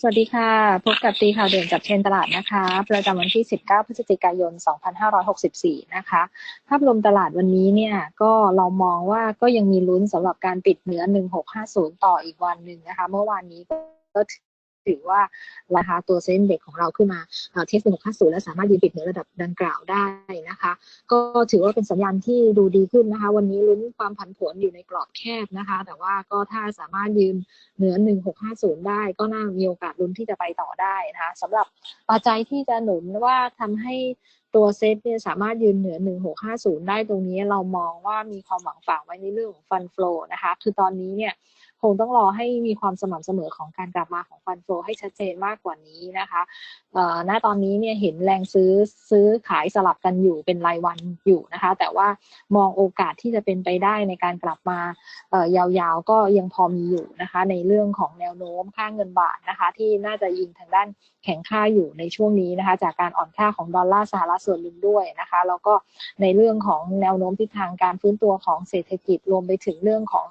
สวัสดีค่ะ พบกับตีข่าวเด่นจับเชนตลาดนะคะ ประจำวันที่ 19 พฤศจิกายน 2564 นะคะ ภาพรวมตลาดวันนี้เนี่ยก็เรามองว่าก็ยังมีลุ้นสำหรับการปิดเหนือ 1650 ต่ออีกวันหนึ่งนะคะ เมื่อวานนี้ก็ ถือว่าราคาตัวเซ็นเด็กของเราขึ้นมาเทสหกห้าศูนย์และสามารถยืนปิดเหนือระดับดังกล่าวได้นะคะ ก็ถือว่าเป็นสัญญาณที่ดูดีขึ้นนะคะ วันนี้ลุ้นความผันผวนอยู่ในกรอบแคบนะคะ แต่ว่าก็ถ้าสามารถยืนเหนือ 1650 ได้ ก็น่ามีโอกาสลุ้นที่จะไปต่อได้นะคะสำหรับปัจจัยที่จะหนุนว่าทำให้ตัวเซตเนี่ยสามารถยืนเหนือ 1650 ได้ตรงนี้เรามองว่ามีความหวังฝากไว้ในเรื่องของฟันฟลูนะคะ คือตอนนี้เนี่ย งต้องรอให้มีความสม่ำเสมอของการกลับมาของฟันโฟให้ชัดเจนมากกว่านี้นะคะณตอนนี้เนี่ยเห็นแรงซื้อซื้อขายสลับกันอยู่เป็นรายวันอยู่นะคะ แต่ว่ามองโอกาสที่จะเป็นไปได้ในการกลับมายาวๆ ก็ยังพอมีอยู่นะคะ ในเรื่องของแนวโน้มค่าเงินบาทนะคะ ที่น่าจะยิงทางด้านแข็งค่าอยู่ในช่วงนี้นะคะ จากการอ่อนค่าของดอลลาร์สหรัฐส่วนหนึ่งด้วยนะคะ แล้วก็ในเรื่องของแนวโน้มทิศทางการฟื้นตัวของเศรษฐกิจรวมไปถึงเรื่องของ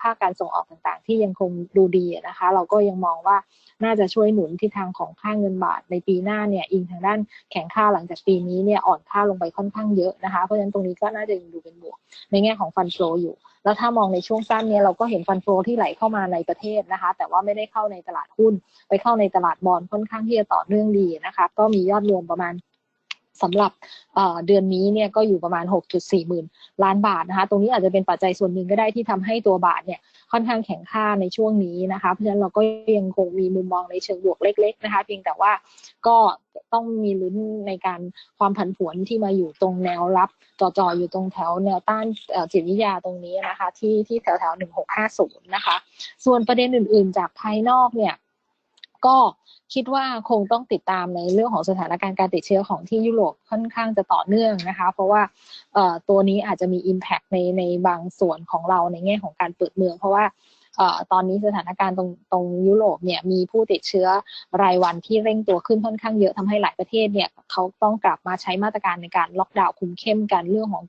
ภาคการส่งออกต่างๆ ที่ยังคงดูดีนะคะ เราก็ยังมองว่าน่าจะช่วยหนุนทิศทางของค่าเงินบาทในปีหน้าเนี่ยอิงทางด้านแข็งค่าหลังจากปีนี้เนี่ยอ่อนค่าลงไปค่อนข้างเยอะนะคะ เพราะฉะนั้นตรงนี้ก็น่าจะยังดูเป็นบวก ในแง่ของฟันโฟอยู่ แล้วถ้ามองในช่วงสั้นเนี่ยเราก็เห็นฟันโฟที่ไหลเข้ามาในประเทศนะคะ แต่ว่าไม่ได้เข้าในตลาดหุ้น ไปเข้าในตลาดบอลค่อนข้างที่จะต่อเนื่องดีนะคะ ก็มียอดรวมประมาณ สำหรับเดือนนี้เนี่ยก็อยู่ประมาณ 6.4 หมื่นล้านบาทนะคะ ตรงนี้อาจจะเป็นปัจจัยส่วนหนึ่งก็ได้ที่ทำให้ตัวบาทเนี่ยค่อนข้างแข็งค่าในช่วงนี้นะคะ เพราะฉะนั้นเราก็ยังคงมีมุมมองในเชิงบวกเล็ก ๆ นะคะ เพียงแต่ว่าก็ต้องมีลุ้นในการความผันผวนที่มาอยู่ตรงแนวรับจ่อๆอยู่ตรงแถวแนวต้านจิตวิทยาตรงนี้นะคะ ที่ที่แถวแถว1650 นะคะ ส่วนประเด็นอื่น ๆ จากภายนอกเนี่ย ก็คิดว่าคงต้องติดตามในเรื่องของสถานการณ์การติดเชื้อของที่ยุโรปค่อนข้างจะต่อเนื่องนะคะ เพราะว่าตัวนี้อาจจะมี Impact ในในบางส่วนของเราในแง่ของการเปิดเมือง เพราะว่าตอนนี้สถานการณ์ตรงตรงยุโรปเนี่ยมีผู้ติดเชื้อรายวันที่เร่งตัวขึ้นค่อนข้างเยอะทำให้หลายประเทศเนี่ยเขาต้องกลับมาใช้มาตรการในการล็อกดาวน์คุมเข้มกันเรื่องของ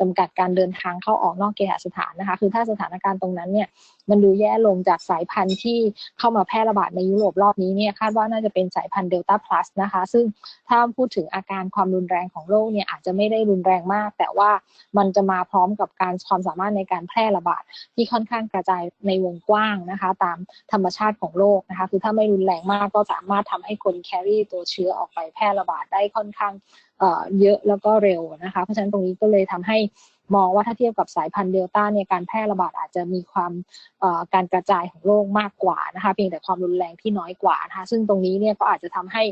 จำกัดการเดินทางเข้าออกนอกเกหสถานนะคะ คือถ้าสถานการณ์ตรงนั้นเนี่ยมันดูแย่ลงจากสายพันธุ์ที่เข้ามาแพร่ระบาดในยุโรปรอบนี้เนี่ยคาดว่าน่าจะเป็นสายพันธุ์เดลต้าพลัสนะคะ ซึ่งถ้าพูดถึงอาการความรุนแรงของโรคเนี่ยอาจจะไม่ได้รุนแรงมาก แต่ว่ามันจะมาพร้อมกับการความสามารถในการแพร่ระบาดที่ค่อนข้างกระจายในวงกว้างนะคะ ตามธรรมชาติของโรคนะคะ คือถ้าไม่รุนแรงมากก็สามารถทำให้คนแครี่ตัวเชื้อออกไปแพร่ระบาดได้ค่อนข้างเยอะแล้วก็เร็วนะคะ เพราะฉะนั้นตรงนี้ก็เลยทำให้ มองว่าถ้าเทียบกับสายพันธุ์เดลต้าเนี่ยการแพร่ระบาดอาจจะมีความการกระจายของโรคมากกว่านะคะเพียงแต่ความรุนแรงที่น้อยกว่านะคะซึ่งตรงนี้เนี่ยก็อาจจะทำให้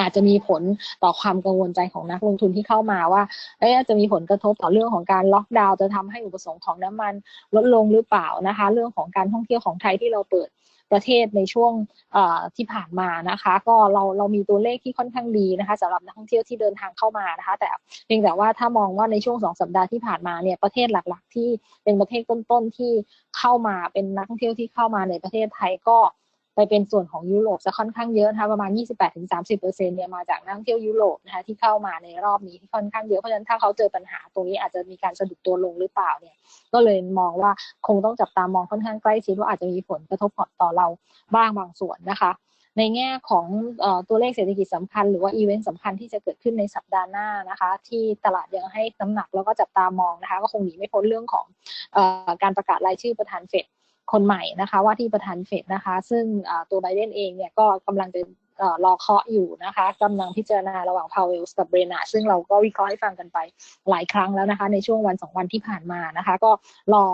อาจจะมีผลต่อความกังวลใจของนักลงทุนที่เข้ามาว่าเอ๊ะจะมีผลกระทบต่อเรื่องของการล็อกดาวน์จะทำให้อุปสงค์ของน้ำมันลดลงหรือเปล่านะคะ เรื่องของการท่องเที่ยวของไทยที่เราเปิด ประเทศในช่วงที่ผ่านมานะคะ ก็เราเรามีตัวเลขที่ค่อนข้างดีนะคะสำหรับนักท่องเที่ยวที่เดินทางเข้ามานะคะ แต่เพียงแต่ว่าถ้ามองว่าในช่วงสองสัปดาห์ที่ผ่านมาเนี่ยประเทศหลัก ๆ ที่เป็นประเทศต้นๆที่เข้ามาเป็นนักท่องเที่ยวที่เข้ามาในประเทศไทยก็ ไปเป็นส่วนของยุโรปจะค่อนข้างเยอะนะคะประมาณ 28-30%เนี่ยมาจากนักท่องเที่ยวยุโรปนะคะที่เข้ามาในรอบนี้ที่ค่อนข้างเยอะเพราะฉะนั้นถ้าเขาเจอปัญหาตรงนี้อาจจะมีการสะดุดตัวลงหรือเปล่าเนี่ยก็เลยมองว่าคงต้องจับตามองค่อนข้างใกล้ชิดว่าอาจจะมีผลกระทบต่อเราบ้างบางส่วนนะคะในแง่ของตัวเลขเศรษฐกิจสำคัญหรือว่าอีเวนต์สำคัญที่จะเกิดขึ้นในสัปดาห์หน้านะคะ ที่ตลาดยังให้น้ำหนักแล้วก็จับตามองนะคะ ก็คงหนีไม่พ้นเรื่องของอการประกาศรายชื่อประธานเฟด คนใหม่นะคะว่าที่ประธานเฟดนะคะ ซึ่งตัวไบเดนเองเนี่ยก็กำลังจะรอเคาะอยู่นะคะกำลังพิจารณาระหว่างพาวเวลกับเบรนาซึ่งเราก็วิเคราะห์ให้ฟังกันไปหลายครั้งแล้วนะคะ ในช่วงวันสองวันที่ผ่านมานะคะ ก็รอ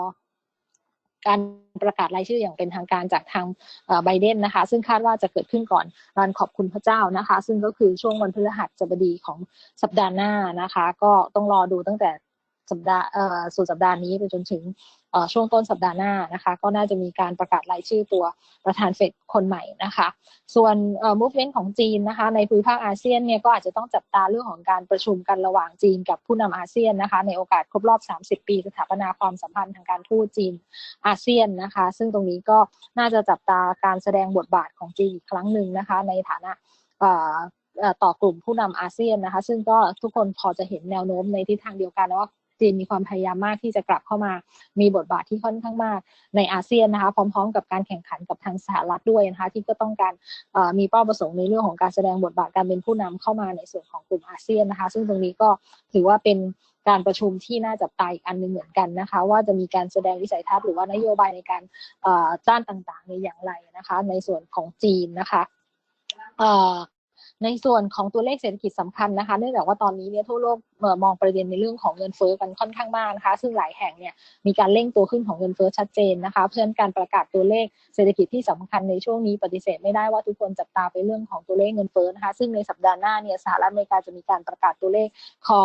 การประกาศรายชื่ออย่างเป็นทางการจากทางไบเดนนะคะ ซึ่งคาดว่าจะเกิดขึ้นก่อนวันขอบคุณพระเจ้านะคะ ซึ่งก็คือช่วงวันพฤหัสบดีของสัปดาห์หน้านะคะ ก็ต้องรอดูตั้งแต่ สัปดาห์สุดสัปดาห์นี้ไปจนถึงช่วงต้นสัปดาห์หน้านะคะ ก็น่าจะมีการประกาศรายชื่อตัวประธานเฟดคนใหม่นะคะ ส่วน movement ของจีนนะคะในภูมิภาคอาเซียนเนี่ยก็อาจจะต้องจับตาเรื่องของการประชุมกันระหว่างจีนกับผู้นำอาเซียนนะคะ ในโอกาสครบรอบ 30 ปีสถาปนาความสัมพันธ์ทางการทูตจีนอาเซียนนะคะ ซึ่งตรงนี้ก็น่าจะจับตาการแสดงบทบาทของจีนอีกครั้งหนึ่งนะคะ ในฐานะต่อกลุ่มผู้นำอาเซียนนะคะ ซึ่งก็ทุกคนพอจะเห็นแนวโน้มในทิศทางเดียวกันว่า จีนมีความพยายามมากที่จะกลับเข้ามา มีบทบาทที่ค่อนข้างมากในอาเซียนนะคะ พร้อม ๆ กับการแข่งขันกับทางสหรัฐด้วยนะคะ ที่ก็ต้องการมีเป้าประสงค์ในเรื่องของการแสดงบทบาทการเป็นผู้นำเข้ามาในส่วนของกลุ่มอาเซียนนะคะ ซึ่งตรงนี้ก็ถือว่าเป็นการประชุมที่น่าจับตาอีกอันหนึ่งเหมือนกันนะคะ ว่าจะมีการแสดงวิสัยทัศน์หรือว่านโยบายในการจ้านต่างๆในอย่างไรนะคะ ในส่วนของจีนนะคะ ในส่วนของตัวเลขเศรษฐกิจสำคัญนะคะ เนื่องจากว่าตอนนี้เนี่ยทั่วโลกมองประเด็นในเรื่องของเงินเฟ้อกันค่อนข้างมากนะคะ ซึ่งหลายแห่งเนี่ยมีการเร่งตัวขึ้นของเงินเฟ้อชัดเจนนะคะเพื่อนการประกาศตัวเลขเศรษฐกิจที่สำคัญในช่วงนี้ปฏิเสธไม่ได้ว่าทุกคนจับตาไปเรื่องของตัวเลขเงินเฟ้อนะคะ ซึ่งในสัปดาห์หน้าเนี่ยสหรัฐอเมริกาจะมีการประกาศตัวเลขคอ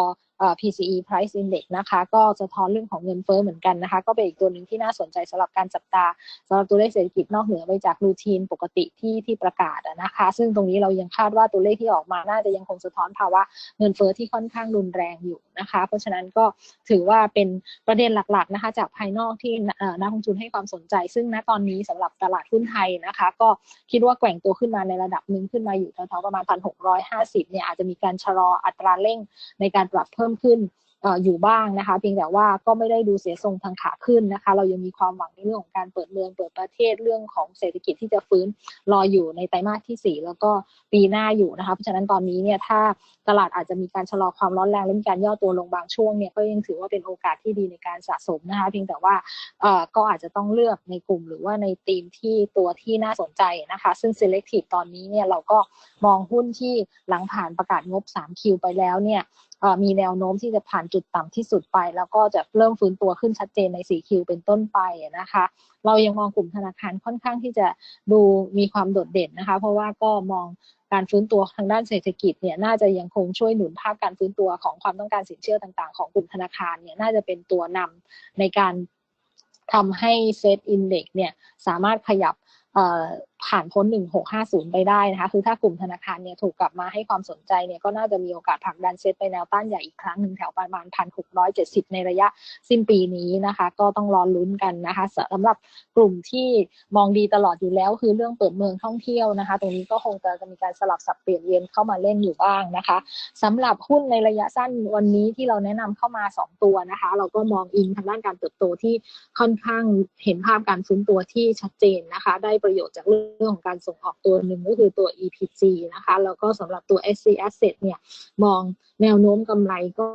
PCE Price Index นะคะ ก็สะท้อนเรื่องของเงินเฟ้อเหมือนกันนะคะ ก็เป็นอีกตัวหนึ่งที่น่าสนใจสำหรับการจับตาสำหรับตัวเลขเศรษฐกิจนอกเหนือไปจากรูทีนปกติที่ที่ประกาศนะคะ ซึ่งตรงนี้เรายังคาดว่าตัวเลขที่ออกมาน่าจะยังคงสะท้อนภาวะเงินเฟ้อที่ค่อนข้างรุนแรงอยู่ นะคะ เพราะฉะนั้นก็ถือว่าเป็นประเด็นหลักๆนะคะ จากภายนอกที่นักลงทุนให้ความสนใจ ซึ่งณตอนนี้สำหรับตลาดหุ้นไทยนะคะ ก็คิดว่าแกว่งตัวขึ้นมาในระดับหนึ่งขึ้นมาอยู่แถวๆประมาณ 1,650 เนี่ยอาจจะมีการชะลออัตราเร่งในการปรับเพิ่มขึ้น อยู่บ้างนะคะ เพียงแต่ว่าก็ไม่ได้ดูเสียทรงทางขาขึ้นนะคะ เรายังมีความหวังในเรื่องของการเปิดเมืองเปิดประเทศเรื่องของเศรษฐกิจที่จะฟื้นรออยู่ในไตรมาสที่ 4 แล้วก็ปีหน้าอยู่นะคะเพราะฉะนั้นตอนนี้เนี่ยถ้าตลาดอาจจะมีการชะลอความร้อนแรงและมีการย่อตัวลงบางช่วงเนี่ยก็ยังถือว่าเป็นโอกาสที่ดีในการสะสมนะคะ เพียงแต่ว่าก็อาจจะต้องเลือกในกลุ่มหรือว่าในธีมที่ตัวที่น่าสนใจนะคะ ซึ่ง selective ตอนนี้เนี่ยเราก็มองหุ้นที่หลังผ่านประกาศงบ3คิวไปแล้วเนี่ยมีแนวโน้มที่จะผ่านจุดต่ำที่สุดไป แล้วก็จะเริ่มฟื้นตัวขึ้นชัดเจนใน4คิวเป็นต้นไปนะคะ เรายังมองกลุ่มธนาคารค่อนข้างที่จะดูมีความโดดเด่นนะคะ เพราะว่าก็มองการฟื้นตัวทางด้านเศรษฐกิจเนี่ยน่าจะยังคงช่วยหนุนภาพการฟื้นตัวของความต้องการสินเชื่อต่างๆ ของกลุ่มธนาคารเนี่ยน่าจะเป็นตัวนำในการทำให้เซตอินเด็กเนี่ยสามารถขยับผ่านพ้น 1650 ไปได้นะคะ คือถ้ากลุ่มธนาคารเนี่ยถูกกลับมาให้ความสนใจเนี่ยก็น่าจะมีโอกาสผลักดันเซ็ตไปแนวต้านใหญ่อีกครั้งหนึ่งแถวประมาณ 1,670 ในระยะสิ้นปีนี้นะคะ ก็ต้องรอลุ้นกันนะคะสำหรับกลุ่มที่มองดีตลอดอยู่แล้ว คือเรื่องเปิดเมืองท่องเที่ยวนะคะ ตรงนี้ก็คงจะมีการสลับสับเปลี่ยนเวียนเข้ามาเล่นอยู่บ้างนะคะสำหรับหุ้นในระยะสั้นวันนี้ที่เราแนะนำเข้ามา 2 ตัวนะคะ เราก็มองอิงทางด้านการเติบโตที่ค่อนข้างเห็นภาพการฟื้นตัวที่ชัดเจนนะคะ ได้ประโยชน์จากเรื่องรื่องของการส่งออกตัวหนึ่งก็คือตัว EPG นะคะ แล้วก็สำหรับตัว SC Asset เนี่ยมองแนวโน้มกำไรก็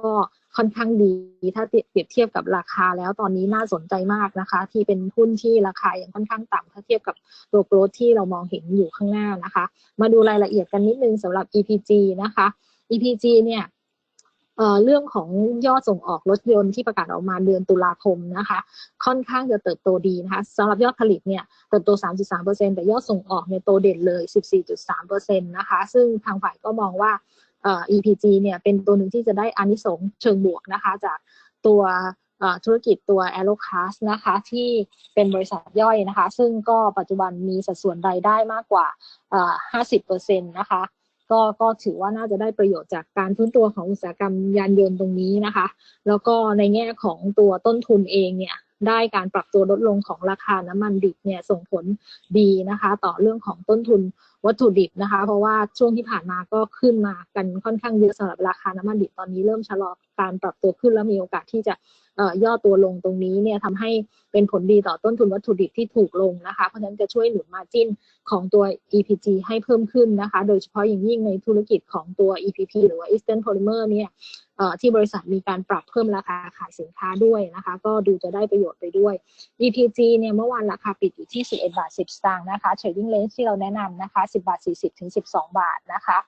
ค่อนข้างดีถ้าเปรียบเทียบกับราคาแล้วตอนนี้น่าสนใจมากนะคะ ที่เป็นหุ้นที่ราคายังค่อนข้างต่ำถ้าเทียบกับตัวโกลดที่เรามองเห็นอยู่ข้างหน้านะคะ มาดูรายละเอียดกันนิดนึงสำหรับ EPG นะคะ EPG เนี่ย เรื่องของยอดส่งออกรถยนต์ที่ประกาศออกมาเดือนตุลาคมนะคะ ค่อนข้างจะเติบโตดีนะคะสำหรับยอดผลิตเนี่ยเติบโต 3.3%แต่ยอดส่งออกเนี่ยโตเด่นเลย 14.3%นะคะ ซึ่งทางฝ่ายก็มองว่า EPG เนี่ยเป็นตัวหนึ่งที่จะได้อานิสงส์เชิงบวกนะคะ จากตัวธุรกิจตัว a e r o c a s นะคะที่เป็นบริษัทย่อยนะคะ ซึ่งก็ปัจจุบันมีสัดส่วนรายได้มากกว่า 50%นะคะ ก็ก็ถือว่าน่าจะได้ประโยชน์จากการฟื้นตัวของอุตสาหกรรมยานยนต์ตรงนี้นะคะ แล้วก็ในแง่ของตัวต้นทุนเองเนี่ยได้การปรับตัวลดลงของราคาน้ำมันดิบเนี่ยส่งผลดีนะคะ ต่อเรื่องของต้นทุน วัตถุดิบนะคะ เพราะว่าช่วงที่ผ่านมาก็ขึ้นมากันค่อนข้างเยอะสำหรับราคาน้ำมันดิบตอนนี้เริ่มชะลอการปรับตัวขึ้นแล้วมีโอกาสที่จะย่อตัวลงตรงนี้เนี่ยทำให้เป็นผลดีต่อต้นทุนวัตถุดิบที่ถูกลงนะคะ เพราะฉะนั้นจะช่วยหนุนมาจิ้นของตัว EPG ให้เพิ่มขึ้นนะคะ โดยเฉพาะอย่างยิ่งในธุรกิจของตัว EPP หรือว่า Eastern Polymer เนี่ย ที่บริษัทมีการปรับเพิ่มราคาขายสินค้าด้วยนะคะ ก็ดูจะได้ประโยชน์ไปด้วย EPG เนี่ยเมื่อวานราคาปิดอยู่ที่ 11 บาท 10 สตางค์นะคะ Trading Range ที่เราแนะนำนะคะ 10 บาท 40 ถึง 12 บาทนะคะ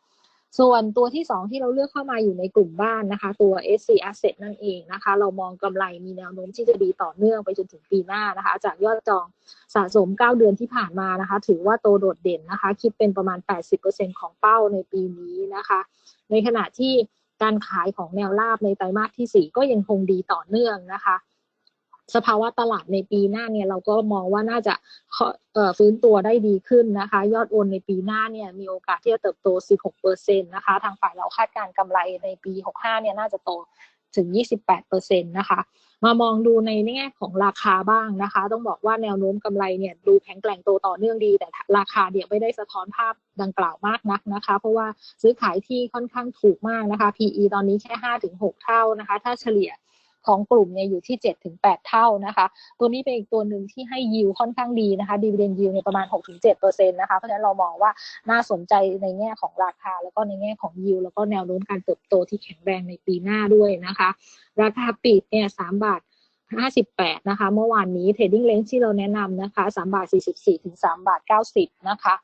ส่วนตัวที่ 2 ที่เราเลือกเข้ามาอยู่ในกลุ่มบ้านนะคะ ตัว SC Asset นั่นเองนะคะ เรามองกำไรมีแนวโน้มที่จะดีต่อเนื่องไปจนถึงปีหน้านะคะ จากยอดจองสะสม 9 เดือนที่ผ่านมานะคะ ถือว่าโตโดดเด่นนะคะ คิดเป็นประมาณ 80%ของเป้าในปีนี้นะคะ ในขณะที่ การขายของแนวราบในไตรมาสที่ 4 ก็ยังคงดีต่อเนื่องนะคะ สภาวะตลาดในปีหน้าเนี่ยเราก็มองว่าน่าจะฟื้นตัวได้ดีขึ้นนะคะ ยอดโอนในปีหน้าเนี่ยมีโอกาสที่จะเติบโต 16%นะคะ ทางฝ่ายเราคาดการกำไรในปี 65 เนี่ยน่าจะโต ถึง 28%นะคะมามองดูในแง่ของราคาบ้างนะคะ ต้องบอกว่าแนวโน้มกำไรเนี่ยดูแข็งแกร่งโตต่อเนื่องดี แต่ราคาเดี๋ยวไม่ได้สะท้อนภาพดังกล่าวมากนักนะคะ เพราะว่าซื้อขายที่ค่อนข้างถูกมากนะคะ PE ตอนนี้แค่ 5-6 เท่านะคะ ถ้าเฉลี่ย ของกลุ่มเนี่ยอยู่ที่7ถึง8เท่านะคะ ตัวนี้เป็นอีกตัวหนึ่งที่ให้ยิวค่อนข้างดีนะคะดีเวเดนยิวเนี่ยประมาณ6ถึง7%นะคะ เพราะฉะนั้นเรามองว่าน่าสนใจในแง่ของราคา แล้วก็ในแง่ของยิวแล้วก็แนวโน้มการเติบโตที่แข็งแรงในปีหน้าด้วยนะคะ ราคาปิดเนี่ย3บาท58 นะคะ เมื่อวานนี้ trading range ที่เราแนะนำนะคะ 3 บาท 44 ถึง 3 บาท 90 นะคะ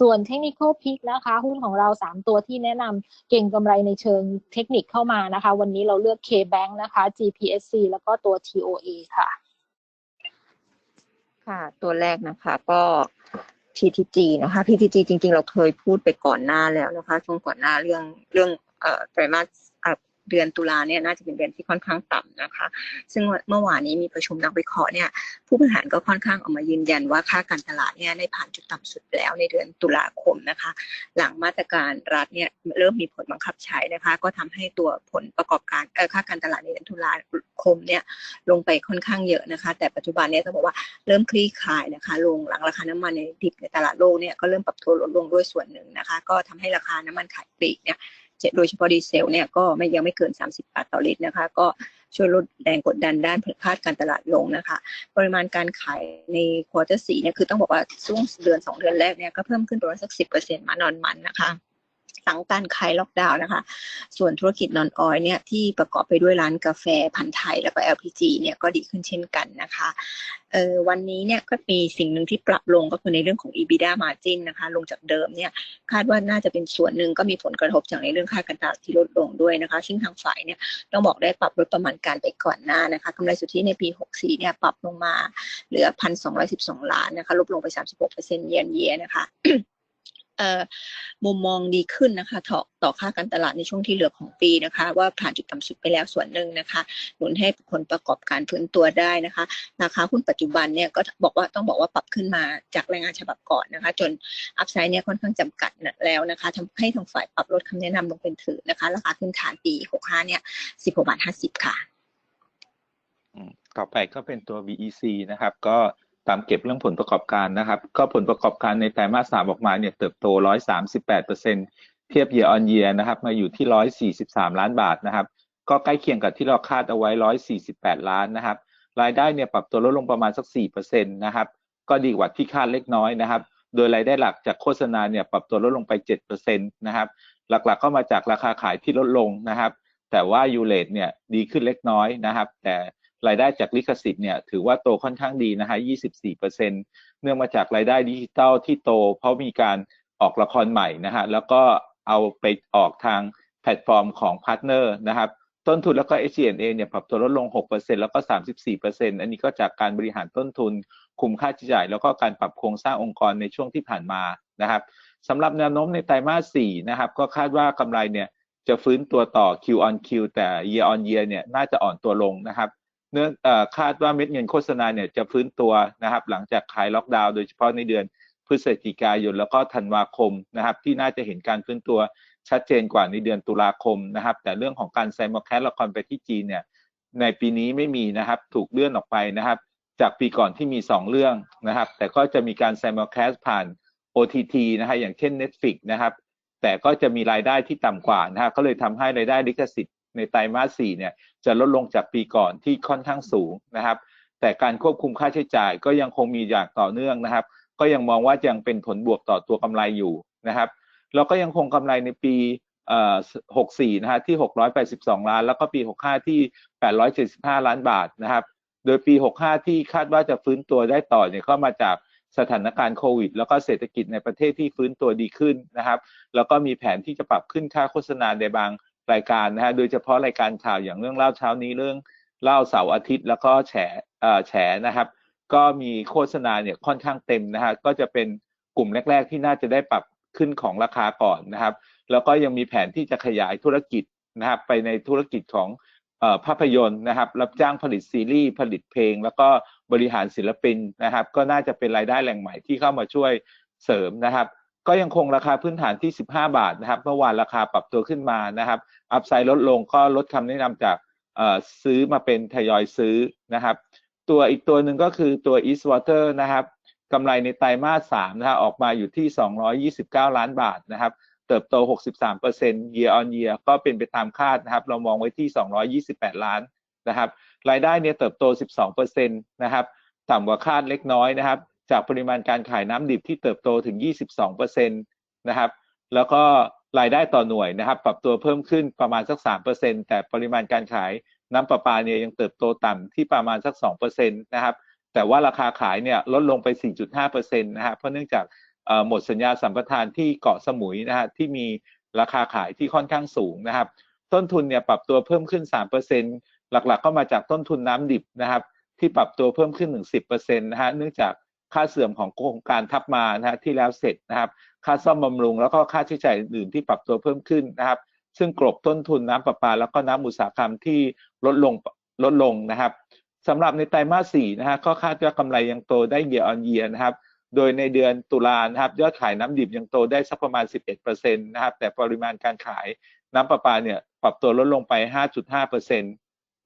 ส่วน technical pick นะคะ หุ้นของเรา 3 ตัวที่แนะนำเก่งกำไรในเชิงเทคนิคเข้ามานะคะ วันนี้เราเลือก KBank นะคะ GPSC แล้วก็ตัว TOA ค่ะ ค่ะ ตัวแรกนะคะก็ PTG นะคะ PTG จริง ๆ เราเคยพูดไปก่อนหน้าแล้วนะคะ ช่วงก่อนหน้าเรื่องเรื่องเอ่อไตรมาส เดือนตุลาเนี่ยน่าจะเป็นเดือนที่ค่อนข้างต่ำนะคะ ซึ่งเมื่อวานนี้มีประชุมนักวิเคราะห์เนี่ยผู้บริหารก็ค่อนข้างออกมายืนยันว่าค่าการตลาดเนี่ยได้ผ่านจุดต่ำสุดแล้วในเดือนตุลาคมนะคะ หลังมาตรการรัฐเนี่ยเริ่มมีผลบังคับใช้นะคะ ก็ทำให้ตัวผลประกอบการเออค่าการตลาดในเดือนตุลาคมเนี่ยลงไปค่อนข้างเยอะนะคะ แต่ปัจจุบันเนี่ยต้องบอกว่าเริ่มคลี่คลายนะคะ ลงหลังราคาน้ำมันในดิบในตลาดโลกเนี่ยก็เริ่มปรับตัวลดลงด้วยส่วนหนึ่งนะคะ ก็ทำให้ราคาน้ำมันขายปลีกเนี่ย โดยเฉพาะดีเซลเนี่ยก็ไม่ยังไม่เกิน 30 บาทต่อลิตรนะคะ ก็ช่วยลดแรงกดดันด้านคาดการตลาดลงนะคะ ปริมาณการขายในควอเตอร์สี่เนี่ยคือต้องบอกว่าช่วงเดือนสองเดือนแรกเนี่ยก็เพิ่มขึ้นประมาณสักสิบเปอร์เซ็นต์มานอนมันนะคะ หลังการคลายล็อกดาวน์นะคะ ส่วนธุรกิจนอนออยเนี่ยที่ประกอบไปด้วยร้านกาแฟพันธุ์ไทยแล้วก็ LPG เนี่ยก็ดีขึ้นเช่นกันนะคะเออวันนี้เนี่ยก็มีสิ่งหนึ่งที่ปรับลงก็คือในเรื่องของ EBITDA margin นะคะ ลงจากเดิมเนี่ยคาดว่าน่าจะเป็นส่วนหนึ่งก็มีผลกระทบจากในเรื่องค่าการตลาดที่ลดลงด้วยนะคะ ซึ่งทางฝ่ายเนี่ยต้องบอกได้ปรับลดประมาณการไปก่อนหน้านะคะกำไรสุทธิในปี 64 เนี่ยปรับลงมาเหลือ 1,212 ล้านนะคะ ลดลงไป 36%เยียนเยียนะคะ มุมมองดีขึ้นนะคะต่อต่อค่าการตลาดในช่วงที่เหลือของปีนะคะ ว่าผ่านจุดต่ำสุดไปแล้วส่วนหนึ่งนะคะหนุนให้ผลประกอบการฟื้นตัวได้นะคะราคาหุ้นปัจจุบันเนี่ยก็บอกว่าต้องบอกว่าปรับขึ้นมาจากรายงานฉบับก่อนนะคะ จนอัพไซด์เนี่ยค่อนข้างจำกัดแล้วนะคะทำให้ทางฝ่ายปรับลดคำแนะนำลงเป็นถือนะคะ ราคาพื้นฐานปี 65 เนี่ย 16บาท50 ค่ะต่อไปก็เป็นตัว VEC นะครับ ก็ ตามเก็บเรื่องผลประกอบการนะครับ ก็ผลประกอบการในไตรมาสสามออกมาเนี่ยเติบโต 138เปอร์เซ็นเทียบ year on year นะครับ มาอยู่ที่ 143 ล้านบาทนะครับ ก็ใกล้เคียงกับที่เราคาดเอาไว้ 148 ล้านนะครับ รายได้เนี่ยปรับตัวลดลงประมาณสัก4เปอร์เซ็นต์นะครับ ก็ดีกว่าที่คาดเล็กน้อยนะครับ โดยรายได้หลักจากโฆษณาเนี่ยปรับตัวลดลงไป7เปอร์เซ็นต์นะครับ หลักๆ ก็มาจากราคาขายที่ลดลงนะครับ แต่ว่ายูเลตเนี่ยดีขึ้นเล็กน้อยนะครับ แต่ รายได้จากลิขสิทธิ์เนี่ยถือว่าโตค่อนข้างดีนะฮะ 24%เนื่องมาจากรายได้ดิจิทัลที่โต เพราะมีการออกละครใหม่นะฮะ แล้วก็เอาไปออกทางแพลตฟอร์มของพาร์ทเนอร์นะครับ ต้นทุนแล้วก็ SG&A เนี่ยปรับตัวลดลง 6%แล้วก็ 34%อันนี้ก็จากการบริหารต้นทุน คุมค่าใช้จ่าย แล้วก็การปรับโครงสร้างองค์กรในช่วงที่ผ่านมานะครับสำหรับแนวโน้มในไตรมาส 4 นะครับ ก็คาดว่ากำไรเนี่ยจะฟื้นตัวต่อ Q on Q แต่ Year on Year เนี่ยน่าจะอ่อนตัวลงนะครับ เนื่องคาดว่าเม็ดเงินโฆษณาเนี่ยจะฟื้นตัวนะครับ หลังจากคลายล็อกดาวน์โดยเฉพาะในเดือนพฤศจิกายนแล้วก็ธันวาคมนะครับ ที่น่าจะเห็นการฟื้นตัวชัดเจนกว่าในเดือนตุลาคมนะครับ แต่เรื่องของการไซมอแคสละครไปที่จีนเนี่ยในปีนี้ไม่มีนะครับถูกเลื่อนออกไปนะครับ จากปีก่อนที่มี 2 เรื่องนะครับ แต่ก็จะมีการไซมอแคสผ่าน OTT นะฮะอย่างเช่น Netflix นะครับ แต่ก็จะมีรายได้ที่ต่ำกว่านะฮะก็เลยทำให้รายได้ลิขสิทธิ์ ในไตรมาส4เนี่ยจะลดลงจากปีก่อนที่ค่อนข้างสูงนะครับ แต่การควบคุมค่าใช้จ่ายก็ยังคงมีอย่างต่อเนื่องนะครับ ก็ยังมองว่ายังเป็นผลบวกต่อตัวกำไรอยู่นะครับแล้วก็ยังคงกำไรในปีเอ่อ64นะฮะที่ 682 ล้าน แล้วก็ปี 65 ที่ 875 ล้านบาทนะครับ โดยปี 65 ที่คาดว่าจะฟื้นตัวได้ต่อเนี่ยก็มาจากสถานการณ์โควิด แล้วก็เศรษฐกิจในประเทศที่ฟื้นตัวดีขึ้นนะครับ แล้วก็มีแผนที่จะปรับขึ้นค่าโฆษณาในบาง รายการนะฮะโดยเฉพาะรายการข่าวอย่างเรื่องเล่าเช้านี้เรื่องเล่าเสาร์อาทิตย์ แล้วก็แฉเอ่อแฉนะครับ ก็มีโฆษณาเนี่ยค่อนข้างเต็มนะฮะก็จะเป็นกลุ่มแรก ๆ ที่น่าจะได้ปรับขึ้นของราคาก่อนนะครับ แล้วก็ยังมีแผนที่จะขยายธุรกิจนะครับไปในธุรกิจของอภาพยนตร์นะครับ รับจ้างผลิตซีรีส์ผลิตเพลง แล้วก็บริหารศิลปินนะครับ ก็น่าจะเป็นรายได้แหล่งใหม่ที่เข้ามาช่วยเสริมนะครับ ก็ยังคงราคาพื้นฐานที่ 15 บาทนะครับ เมื่อวานราคาปรับตัวขึ้นมานะครับ อัพไซด์ลดลงก็ลดคำแนะนำจากซื้อมาเป็นทยอยซื้อนะครับ ตัวอีกตัวหนึ่งก็คือตัว Eastwater นะครับกำไรในไตรมาส3นะฮะออกมาอยู่ที่ 229 ล้านบาทนะครับ เติบโต 63% year on year ก็เป็นไปตามคาดนะครับ เรามองไว้ที่ 228 ล้านนะครับ รายได้เนี่ยเติบโต 12%นะครับ ต่ำกว่าคาดเล็กน้อยนะครับ จากปริมาณการขายน้ำดิบที่เติบโตถึง 22%นะครับ แล้วก็รายได้ต่อหน่วยนะครับ ปรับตัวเพิ่มขึ้นประมาณสัก 3%แต่ปริมาณการขายน้ำประปาเนี่ยยังเติบโตต่ำที่ประมาณสัก 2%นะครับ แต่ว่าราคาขายเนี่ยลดลงไป 4.5%นะฮะเพราะเนื่องจากหมดสัญญาสัมปทานที่เกาะสมุยนะฮะที่มีราคาขายที่ค่อนข้างสูงนะครับ ต้นทุนเนี่ยปรับตัวเพิ่มขึ้น 3%หลักๆ ก็มาจากต้นทุนน้ำดิบนะครับ ที่ปรับตัวเพิ่มขึ้นถึง10%นะฮะเนื่องจาก ค่าเสื่อมของโครงการทับมานะฮะที่แล้วเสร็จนะครับ ค่าซ่อมบำรุง แล้วก็ค่าใช้จ่ายอื่นที่ปรับตัวเพิ่มขึ้นนะครับ ซึ่งกลบต้นทุนน้ำประปา แล้วก็น้ำอุตสาหกรรมที่ลดลงลดลงนะครับสำหรับในไตรมาส4นะฮะก็คาดว่ากำไรยังโตได้ year on year นะครับ โดยในเดือนตุลานะครับยอดขายน้ำดิบยังโตได้สักประมาณ 11%นะครับ แต่ปริมาณการขายน้ำประปาเนี่ยปรับตัวลดลงไป 5.5%น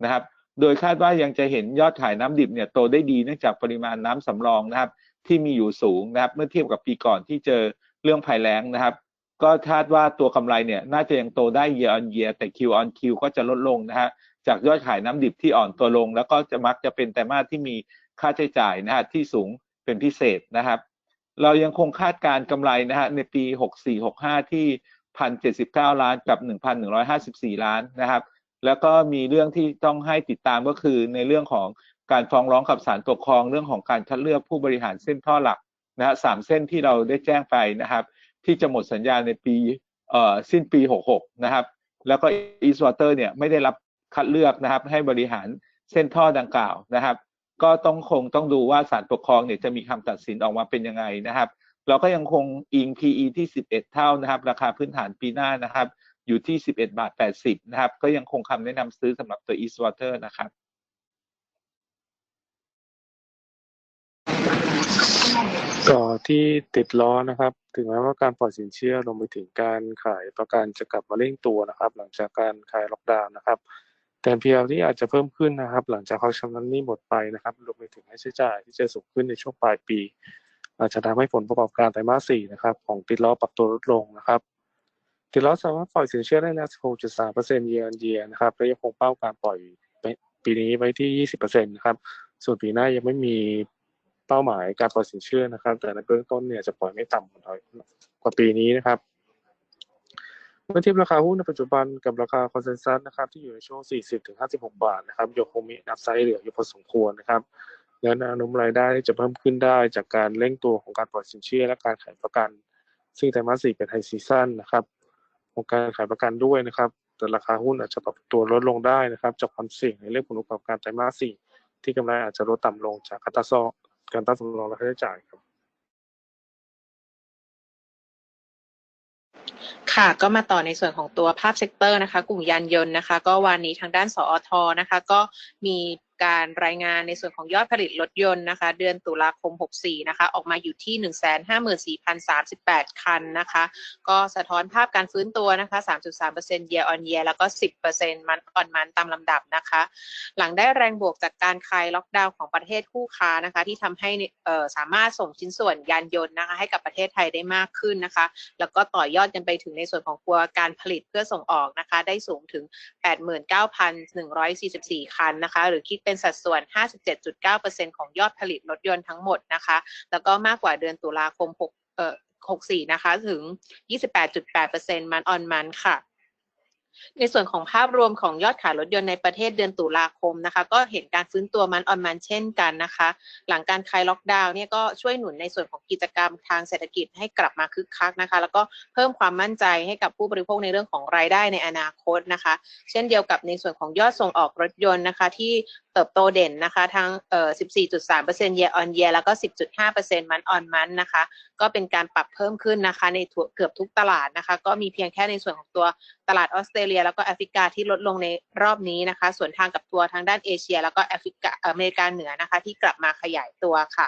ะครับ โดยคาดว่ายังจะเห็นยอดขายน้ำดิบเนี่ยโตได้ดีเนื่องจากปริมาณน้ำสำรองนะครับที่มีอยู่สูงนะครับ เมื่อเทียบกับปีก่อนที่เจอเรื่องภัยแล้งนะครับ ก็คาดว่าตัวกำไรเนี่ยน่าจะยังโตได้ year on year แต่ Q on Q ก็จะลดลงนะฮะจากยอดขายน้ำดิบที่อ่อนตัวลง แล้วก็จะมักจะเป็นไตรมาที่มีค่าใช้จ่ายนะฮะที่สูงเป็นพิเศษนะครับ เรายังคงคาดการณ์กำไรนะฮะในปี 64-65 ที่ 1,079 ล้านกับ 1,154 ล้านนะครับ แล้วก็มีเรื่องที่ต้องให้ติดตามก็คือในเรื่องของการฟ้องร้องกับศาลปกครองเรื่องของการคัดเลือกผู้บริหารเส้นท่อหลักนะฮะสามเส้นที่เราได้แจ้งไปนะครับ ที่จะหมดสัญญาในปีเอ่อสิ้นปี 66 นะครับ แล้วก็ East Water เนี่ยไม่ได้รับคัดเลือกนะครับ ให้บริหารเส้นท่อดังกล่าวนะครับ ก็ต้องคงต้องดูว่าศาลปกครองเนี่ยจะมีคำตัดสินออกมาเป็นยังไงนะครับ เราก็ยังคงอิง PE ที่ 11 เท่านะครับ ราคาพื้นฐานปีหน้านะครับ อยู่ที่ 11 บาท 80 นะครับ ก็ยังคงคำแนะนำซื้อสำหรับตัว East Water นะครับก่อที่ติดล้อนะครับ ถึงแม้ว่าการปล่อยสินเชื่อรวมไปถึงการขายประกันจะกลับมาเร่งตัวนะครับ หลังจากการคลายล็อกดาวน์นะครับ แต่ NPL ที่อาจจะเพิ่มขึ้นนะครับ หลังจากเขาชำระหนี้หมดไปนะครับรวมไปถึงค่าใช้จ่ายที่จะสูงขึ้นในช่วงปลายปี อาจจะทำให้ผลประกอบการไตรมาสสี่นะครับ ของติดล้อปรับตัวลดลงนะครับ ติดล้อสามารถปล่อยสินเชื่อได้แล้ว6.3% year on year นะครับและยังคงเป้าการปล่อยปีนี้ไว้ที่ 20%นะครับ ส่วนปีหน้ายังไม่มีเป้าหมายการปล่อยสินเชื่อนะครับ แต่ในเบื้องต้นเนี่ยจะปล่อยไม่ต่ำกว่าปีนี้นะครับเมื่อเทียบราคาหุ้นในปัจจุบันกับราคาคอนเซนแซสนะครับที่อยู่ในช่วง 40-56 บาทนะครับยังคงมีอัพไซด์เหลืออยู่พอสมควรนะครับและแนวโน้มรายได้จะเพิ่มขึ้นได้จากการเร่งตัวของการปล่อยสินเชื่อและการขายประกัน ซึ่งไตรมาสสี่เป็นไฮซีซั่นนะครับ ของการขายประกันด้วยนะครับ แต่ราคาหุ้นอาจจะปรับตัวลดลงได้นะครับ จากความเสี่ยงในเรื่องผลประกอบการไตรมาสสี่ที่กำไรอาจจะลดต่ำลงจากการตั้งซอการตั้งสำรองและค่าใช้จ่ายครับ ค่ะก็มาต่อในส่วนของตัวภาพเซกเตอร์นะคะ กลุ่มยานยนต์นะคะ ก็วันนี้ทางด้านสอทนะคะ ก็มี การรายงานในส่วนของยอดผลิตรถยนต์นะคะ เดือนตุลาคม 64 นะคะ ออกมาอยู่ที่ 154,038 คันนะคะ ก็สะท้อนภาพการฟื้นตัวนะคะ 3.3% year on year แล้วก็ 10%มันออนมันตามลำดับนะคะ หลังได้แรงบวกจากการคลายล็อกดาวน์ของประเทศคู่ค้านะคะ ที่ทำให้สามารถส่งชิ้นส่วนยานยนต์นะคะ ให้กับประเทศไทยได้มากขึ้นนะคะ แล้วก็ต่อยอดกันไปถึงในส่วนของตัวการผลิตเพื่อส่งออกนะคะ ได้สูงถึง 89,144 คันนะคะ หรือคิดเป็น็นสัดส่วน 57.9%ของยอดผลิตรถยนต์ทั้งหมดนะคะ แล้วก็มากกว่าเดือนตุลาคม6เอ่อ64 นะคะ ถึง 28.8%มันออนมันค่ะ ในส่วนของภาพรวมของยอดขายรถยนต์ในประเทศเดือนตุลาคมนะคะ ก็เห็นการฟื้นตัวมันออนมันเช่นกันนะคะ หลังการคลายล็อกดาวน์เนี่ยก็ช่วยหนุนในส่วนของกิจกรรมทางเศรษฐกิจให้กลับมาคึกคักนะคะ แล้วก็เพิ่มความมั่นใจให้กับผู้บริโภคในเรื่องของรายได้ในอนาคตนะคะ เช่นเดียวกับในส่วนของยอดส่งออกรถยนต์นะคะ ที่เติบโตเด่นนะคะทั้งเอ่อ14.3% year on year แล้วก็ 10.5%มันออนมันนะคะ ก็เป็นการปรับเพิ่มขึ้นนะคะ ในทั่วเกือบทุกตลาดนะคะ ก็มีเพียงแค่ในส่วนของตัวตลาดออสเตรเลีย แล้วก็แอฟริกาที่ลดลงในรอบนี้นะคะ ส่วนทางกับตัวทางด้านเอเชีย แล้วก็แอฟริกาอเมริกาเหนือนะคะ ที่กลับมาขยายตัวค่ะ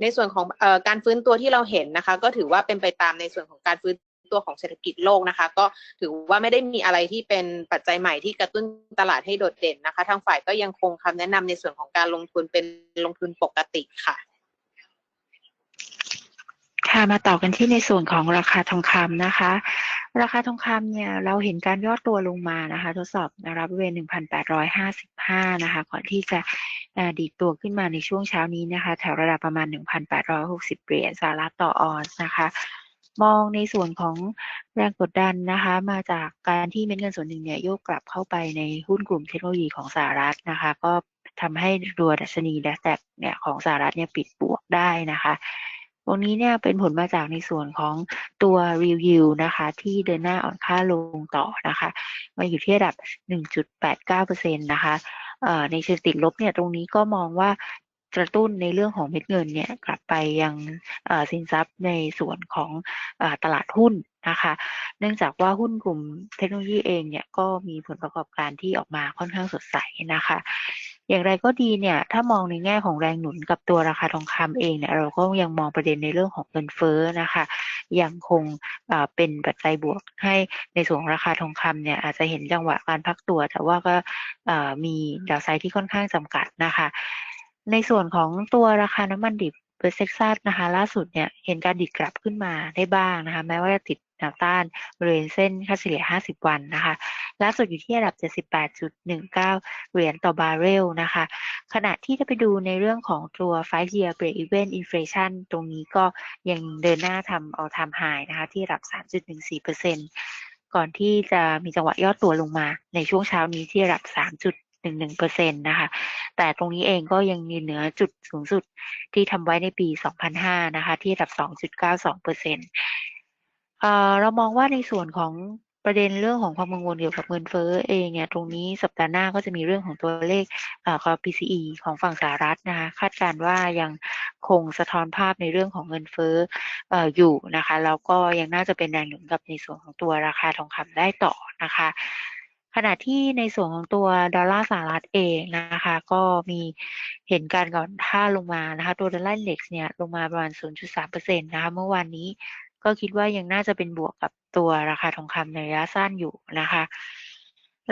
ในส่วนของอการฟื้นตัวที่เราเห็นนะคะ ก็ถือว่าเป็นไปตามในส่วนของการฟื้นตัวของเศรษฐกิจโลกนะคะ ก็ถือว่าไม่ได้มีอะไรที่เป็นปัจจัยใหม่ที่กระตุ้นตลาดให้โดดเด่นนะคะ ทางฝ่ายก็ยังคงคำแนะนำในส่วนของการลงทุนเป็นลงทุนปกติค่ะ ค่ะมาต่อกันที่ในส่วนของราคาทองคำนะคะ ราคาทองคำเนี่ยเราเห็นการย่อตัวลงมานะคะ ทดสอบแนวรับบริเวณ 1,855 นะคะ ก่อนที่จะดีดตัวขึ้นมาในช่วงเช้านี้นะคะ แถวระดับประมาณ 1,860 เหรียญสหรัฐต่อออนซ์นะคะ มองในส่วนของแรงกดดันนะคะ มาจากการที่เม็ดเงินส่วนหนึ่งเนี่ยโยกกลับเข้าไปในหุ้นกลุ่มเทคโนโลยีของสหรัฐนะคะ ก็ทำให้ตัวดัชนี NASDAQ เนี่ยของสหรัฐเนี่ยปิดบวกได้นะคะ ตรงนี้เนี่ยเป็นผลมาจากในส่วนของตัว real yield นะคะที่เดินหน้าอ่อนค่าลงต่อนะคะมาอยู่ที่ระดับ 1.89%นะคะเอ่อในเชิงติดลบเนี่ยตรงนี้ก็มองว่ากระตุ้นในเรื่องของเม็ดเงินเนี่ยกลับไปยังสินทรัพย์ในส่วนของอตลาดหุ้นนะคะ เนื่องจากว่าหุ้นกลุ่มเทคโนโลยีเองเนี่ยก็มีผลประกอบการที่ออกมาค่อนข้างสดใสนะคะ อย่างไรก็ดีเนี่ย ถ้ามองในแง่ของแรงหนุนกับตัวราคาทองคำเองเนี่ย เราก็ยังมองประเด็นในเรื่องของเงินเฟ้อนะคะ ยังคงเป็นปัจจัยบวกให้ในส่วนของราคาทองคำเนี่ยอาจจะเห็นจังหวะการพักตัว แต่ว่าก็มีดาวไซด์ที่ค่อนข้างจำกัดนะคะ ในส่วนของตัวราคาน้ำมันดิบเวสเท็กซัสนะคะ ล่าสุดเนี่ยเห็นการดิดกลับขึ้นมาได้บ้างนะคะ แม้ว่าจะติดแนวต้านบริเวณเส้นค่าเฉลี่ย 50 วันนะคะ ล่าสุดอยู่ที่ระดับ 78.19 เหรียญต่อบาร์เรลนะคะ ขณะที่จะไปดูในเรื่องของตัว5 year break even inflation ตรงนี้ก็ยังเดินหน้าทำ all time high นะคะที่ระดับ 3.14%ก่อนที่จะมีจังหวะย่อตัวลงมาในช่วงเช้านี้ที่ระดับ 3.11%นะคะ แต่ตรงนี้เองก็ยังมีเหนือจุดสูงสุดที่ทำไว้ในปี 2005 นะคะ ที่ระดับ 2.92%เอ่อเรามองว่าในส่วนของ ประเด็นเรื่องของความกังวลเกี่ยวกับเงินเฟ้อเองเนี่ยตรงนี้สัปดาห์หน้าก็จะมีเรื่องของตัวเลขเอ่อ core PCE ของฝั่งสหรัฐนะคะคาดการณ์ว่ายังคงสะท้อนภาพในเรื่องของเงินเฟ้อออยู่นะคะแล้วก็ยังน่าจะเป็นแรงหนุนกับในส่วนของตัวราคาทองคำได้ต่อนะคะขณะที่ในส่วนของตัวดอลลาร์สหรัฐเองนะคะ ก็มีเห็นการก่อนท่าลงมานะคะ ตัวดอลลาร์อิเด็กเนี่ยลงมาประมาณ 0.3%นะคะ เมื่อวานนี้ ก็คิดว่ายังน่าจะเป็นบวกกับตัวราคาทองคำในระยะสั้นอยู่นะคะ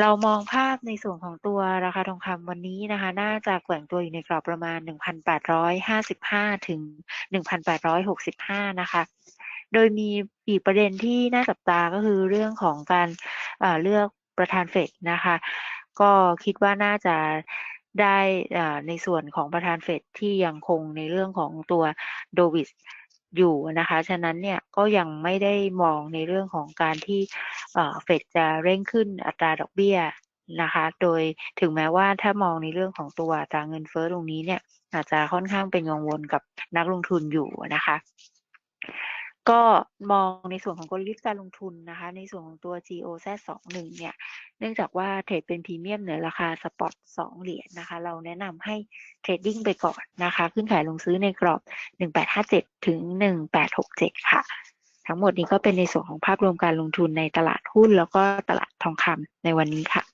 เรามองภาพในส่วนของตัวราคาทองคำวันนี้นะคะ น่าจะแกว่งตัวอยู่ในกรอบประมาณ 1,855 ถึง 1,865 นะคะ โดยมีอีกประเด็นที่น่าจับตาก็คือเรื่องของการเลือกประธานเฟดนะคะ ก็คิดว่าน่าจะได้ในส่วนของประธานเฟดที่ยังคงในเรื่องของตัวโดวิส อยู่นะคะ ฉะนั้นเนี่ยก็ยังไม่ได้มองในเรื่องของการที่เฟดจะเร่งขึ้นอัตราดอกเบี้ยนะคะ โดยถึงแม้ว่าถ้ามองในเรื่องของตัวตราเงินเฟ้อตรงนี้เนี่ยอาจจะค่อนข้างเป็นกังวลกับนักลงทุนอยู่นะคะ ก็มองในส่วนของกลยุทธ์การลงทุนนะคะ ในส่วนของตัว GOZ21 เนี่ย เนื่องจากว่าเทรดเป็นพรีเมียมเหนือราคาสปอต2เหรียญนะคะ เราแนะนำให้เทรดดิ้งไปก่อนนะคะ ขึ้นขายลงซื้อในกรอบ 1857 ถึง 1867 ค่ะ ทั้งหมดนี้ก็เป็นในส่วนของภาพรวมการลงทุนในตลาดหุ้น แล้วก็ตลาดทองคำในวันนี้ค่ะ